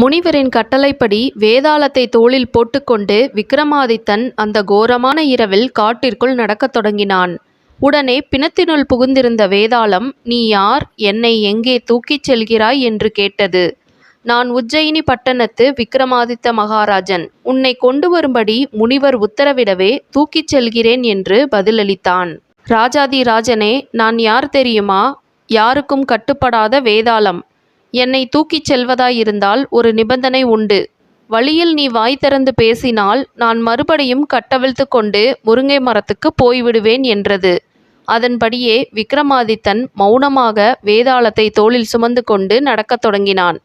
முனிவரின் கட்டளைப்படி வேதாளத்தை தோளில் போட்டுக்கொண்டு விக்ரமாதித்தன் அந்த கோரமான இரவில் காட்டிற்குள் நடக்கத் தொடங்கினான். உடனே பிணத்தினுள் புகுந்திருந்த வேதாளம் நீ யார்? என்னை எங்கே தூக்கிச் செல்கிறாய்? என்று கேட்டது. நான் உஜ்ஜயினி பட்டணத்து விக்ரமாதித்த மகாராஜன். உன்னை கொண்டு வரும்படி முனிவர் உத்தரவிடவே தூக்கிச் செல்கிறேன் என்று பதிலளித்தான். ராஜாதி ராஜனே நான் யார் தெரியுமா? யாருக்கும் கட்டுப்படாத வேதாளம். என்னை தூக்கிச் செல்வதாயிருந்தால் ஒரு நிபந்தனை உண்டு. வழியில் நீ வாய் திறந்து பேசினால் நான் மறுபடியும் கட்டவிழ்த்து கொண்டு முருங்கை மரத்துக்கு போய்விடுவேன் என்றது. அதன்படியே விக்ரமாதித்தன் மௌனமாக வேதாளத்தை தோளில் சுமந்து கொண்டு நடக்கத் தொடங்கினான்.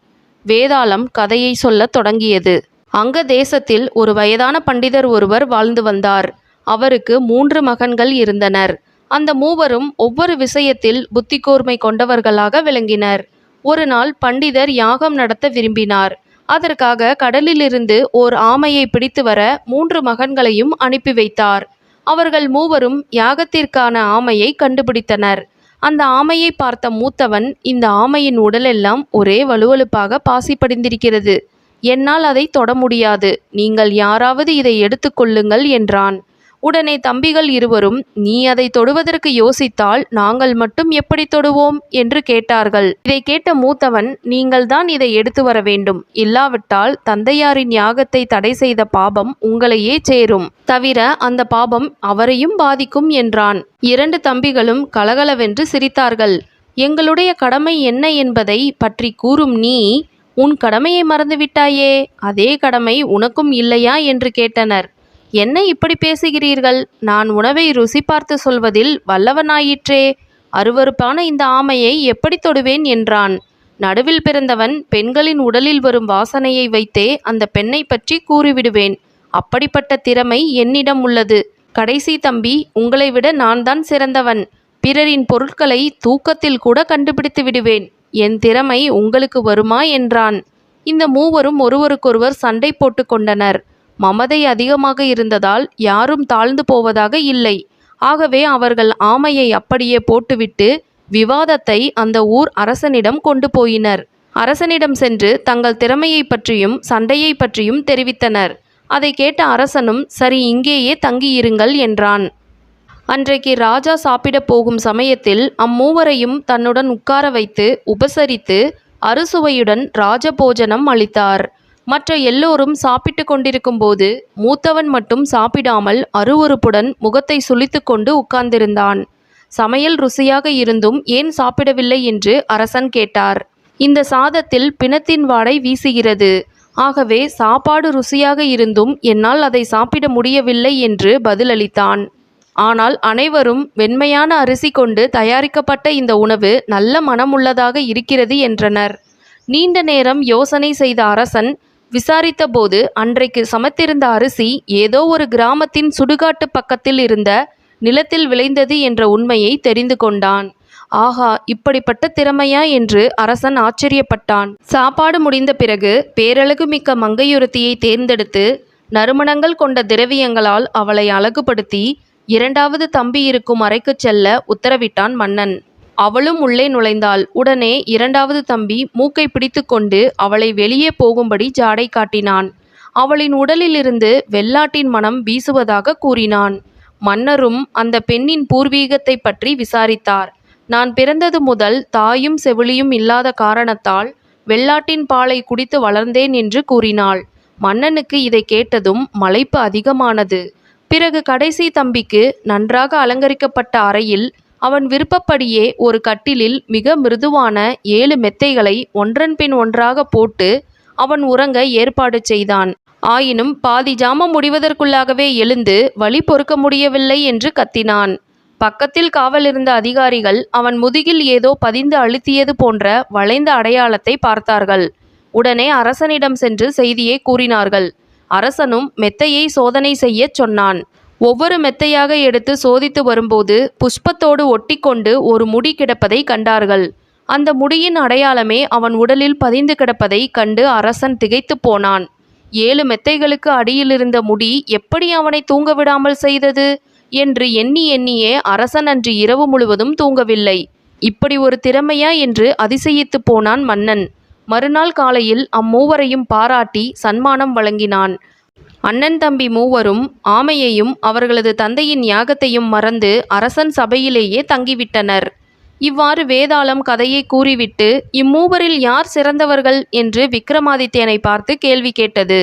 வேதாளம் கதையை சொல்லத் தொடங்கியது. அங்க தேசத்தில் ஒரு வயதான பண்டிதர் ஒருவர் வாழ்ந்து வந்தார். அவருக்கு மூன்று மகன்கள் இருந்தனர். அந்த மூவரும் ஒவ்வொரு விஷயத்தில் புத்தி கூர்மை கொண்டவர்களாக விளங்கினர். ஒரு நாள் பண்டிதர் யாகம் நடத்த விரும்பினார். அதற்காக கடலிலிருந்து ஓர் ஆமையை பிடித்து வர மூன்று மகன்களையும் அனுப்பி வைத்தார். அவர்கள் மூவரும் யாகத்திற்கான ஆமையை கண்டுபிடித்தனர். அந்த ஆமையை பார்த்த மூத்தவன் இந்த ஆமையின் உடலெல்லாம் ஒரே வலுவழுப்பாக பாசி படிந்திருக்கிறது என்னால் அதை தொட முடியாது. நீங்கள் யாராவது இதை எடுத்துக்கொள்ளுங்கள் என்றான். உடனே தம்பிகள் இருவரும் நீ அதை தொடுவதற்கு யோசித்தால் நாங்கள் மட்டும் எப்படி தொடுவோம்? என்று கேட்டார்கள். இதை கேட்ட மூத்தவன் நீங்கள்தான் இதை எடுத்து வர வேண்டும். இல்லாவிட்டால் தந்தையாரின் யாகத்தை தடை செய்த பாபம் உங்களையே சேரும். தவிர அந்த பாபம் அவரையும் பாதிக்கும் என்றான். இரண்டு தம்பிகளும் கலகலவென்று சிரித்தார்கள். எங்களுடைய கடமை என்ன என்பதை பற்றி கூறும் நீ உன் கடமையை மறந்துவிட்டாயே. அதே கடமை உனக்கும் இல்லையா? என்று கேட்டனர். என்ன இப்படி பேசுகிறீர்கள்? நான் உணவை ருசி பார்த்து சொல்வதில் வல்லவனாயிற்றே. அருவருப்பான இந்த ஆமையை எப்படி தொடுவேன் என்றான். நடுவில் பிறந்தவன் பெண்களின் உடலில் வரும் வாசனையை வைத்தே அந்த பெண்ணை பற்றி கூறிவிடுவேன். அப்படிப்பட்ட திறமை என்னிடம் உள்ளது. கடைசி தம்பி உங்களை விட நான் தான் சிறந்தவன். பிறரின் பொருட்களை தூக்கத்தில் கூட கண்டுபிடித்து விடுவேன். என் திறமை உங்களுக்கு வருமா? என்றான். இந்த மூவரும் ஒருவருக்கொருவர் சண்டை போட்டு கொண்டனர். மமதை அதிகமாக இருந்ததால் யாரும் தாழ்ந்து போவதாக இல்லை. ஆகவே அவர்கள் ஆமையை அப்படியே போட்டுவிட்டு விவாதத்தை அந்த ஊர் அரசனிடம் கொண்டு போயினர். அரசனிடம் சென்று தங்கள் திறமையை பற்றியும் சண்டையை பற்றியும் தெரிவித்தனர். அதை கேட்ட அரசனும் சரி இங்கேயே தங்கியிருங்கள் என்றான். அன்றைக்கு ராஜா சாப்பிடப் போகும் சமயத்தில் அம்மூவரையும் தன்னுடன் உட்கார வைத்து உபசரித்து அறுசுவையுடன் ராஜபோஜனம் அளித்தார். மற்ற எல்லோரும் சாப்பிட்டு கொண்டிருக்கும்போது மூத்தவன் மட்டும் சாப்பிடாமல் அருவருப்புடன் முகத்தை சுளித்து கொண்டு உட்கார்ந்திருந்தான். சமையல் ருசியாக இருந்தும் ஏன் சாப்பிடவில்லை என்று அரசன் கேட்டார். இந்த சாதத்தில் பிணத்தின் வாடை வீசுகிறது. ஆகவே சாப்பாடு ருசியாக இருந்தும் என்னால் அதை சாப்பிட முடியவில்லை என்று பதிலளித்தான். ஆனால் அனைவரும் வெண்மையான அரிசி கொண்டு தயாரிக்கப்பட்ட இந்த உணவு நல்ல மனமுள்ளதாக இருக்கிறது என்றனர். நீண்ட நேரம் யோசனை செய்த அரசன் விசாரித்தபோது அன்றைக்கு சமைத்திருந்த அரிசி ஏதோ ஒரு கிராமத்தின் சுடுகாட்டு பக்கத்தில் இருந்த நிலத்தில் விளைந்தது என்ற உண்மையை தெரிந்து கொண்டான். ஆஹா இப்படிப்பட்ட திறமையா என்று அரசன் ஆச்சரியப்பட்டான். சாப்பாடு முடிந்த பிறகு பேரழகு மிக்க மங்கையுரத்தியை தேர்ந்தெடுத்து நறுமணங்கள் கொண்ட திரவியங்களால் அவளை அழகுபடுத்தி இரண்டாவது தம்பி இருக்கும் அறைக்குச் செல்ல உத்தரவிட்டான் மன்னன். அவளும் உள்ளே நுழைந்தாள். உடனே இரண்டாவது தம்பி மூக்கை பிடித்துக்கொண்டு அவளை வெளியே போகும்படி ஜாடை காட்டினான். அவளின் உடலிலிருந்து வெள்ளாட்டின் மனம் வீசுவதாக கூறினான். மன்னரும் அந்த பெண்ணின் பூர்வீகத்தை பற்றி விசாரித்தார். நான் பிறந்தது முதல் தாயும் செவிலியும் இல்லாத காரணத்தால் வெள்ளாட்டின் பாலை குடித்து வளர்ந்தேன் என்று கூறினாள். மன்னனுக்கு இதை கேட்டதும் மலைப்பு அதிகமானது. பிறகு கடைசி தம்பிக்கு நன்றாக அலங்கரிக்கப்பட்ட அறையில் அவன் விருப்பப்படியே ஒரு கட்டிலில் மிக மிருதுவான ஏழு மெத்தைகளை ஒன்றன் பின் ஒன்றாக போட்டு அவன் உறங்க ஏற்பாடு செய்தான். ஆயினும் பாதி ஜாமம் முடிவதற்குள்ளாகவே எழுந்து வழி பொறுக்க முடியவில்லை என்று கத்தினான். பக்கத்தில் காவலிருந்த அதிகாரிகள் அவன் முதுகில் ஏதோ பதிந்து அழுத்தியது போன்ற வளைந்த அடையாளத்தை பார்த்தார்கள். உடனே அரசனிடம் சென்று செய்தியை கூறினார்கள். அரசனும் மெத்தையை சோதனை செய்யச் சொன்னான். ஒவ்வொரு மெத்தையாக எடுத்து சோதித்து வரும்போது புஷ்பத்தோடு ஒட்டிக்கொண்டு ஒரு முடி கிடப்பதை கண்டார்கள். அந்த முடியின் அடையாளமே அவன் உடலில் பதிந்து கிடப்பதை கண்டு அரசன் திகைத்து போனான். ஏழு மெத்தைகளுக்கு அடியிலிருந்த முடி எப்படி அவனை தூங்க விடாமல் செய்தது? என்று எண்ணி எண்ணியே அரசன் அன்று இரவு முழுவதும் தூங்கவில்லை. இப்படி ஒரு திறமையா என்று அதிசயித்து போனான் மன்னன். மறுநாள் காலையில் அம்மூவரையும் பாராட்டி சன்மானம் வழங்கினான். அண்ணன் தம்பி மூவரும் ஆமையையும் அவர்களது தந்தையின் யாகத்தையும் மறந்து அரசன் சபையிலேயே தங்கிவிட்டனர். இவ்வாறு வேதாளம் கதையை கூறிவிட்டு இம்மூவரில் யார் சிறந்தவர்கள் என்று விக்ரமாதித்யனை பார்த்து கேள்வி கேட்டது.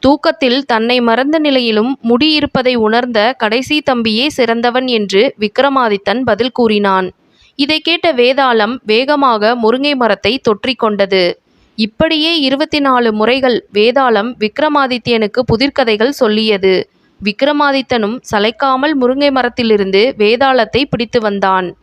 தூக்கத்தில் தன்னை மறந்த நிலையிலும் முடி இருப்பதை உணர்ந்த கடைசி தம்பியே சிறந்தவன் என்று விக்ரமாதித்தன் பதில் கூறினான். இதை கேட்ட வேதாளம் வேகமாக முருங்கை மரத்தை தொற்றிக்கொண்டது. இப்படியே இருபத்தி நாலு முறைகள் வேதாளம் விக்ரமாதித்யனுக்கு புதிர்கதைகள் சொல்லியது. விக்ரமாதித்தனும் சளைக்காமல் முருங்கை மரத்திலிருந்து வேதாளத்தை பிடித்து வந்தான்.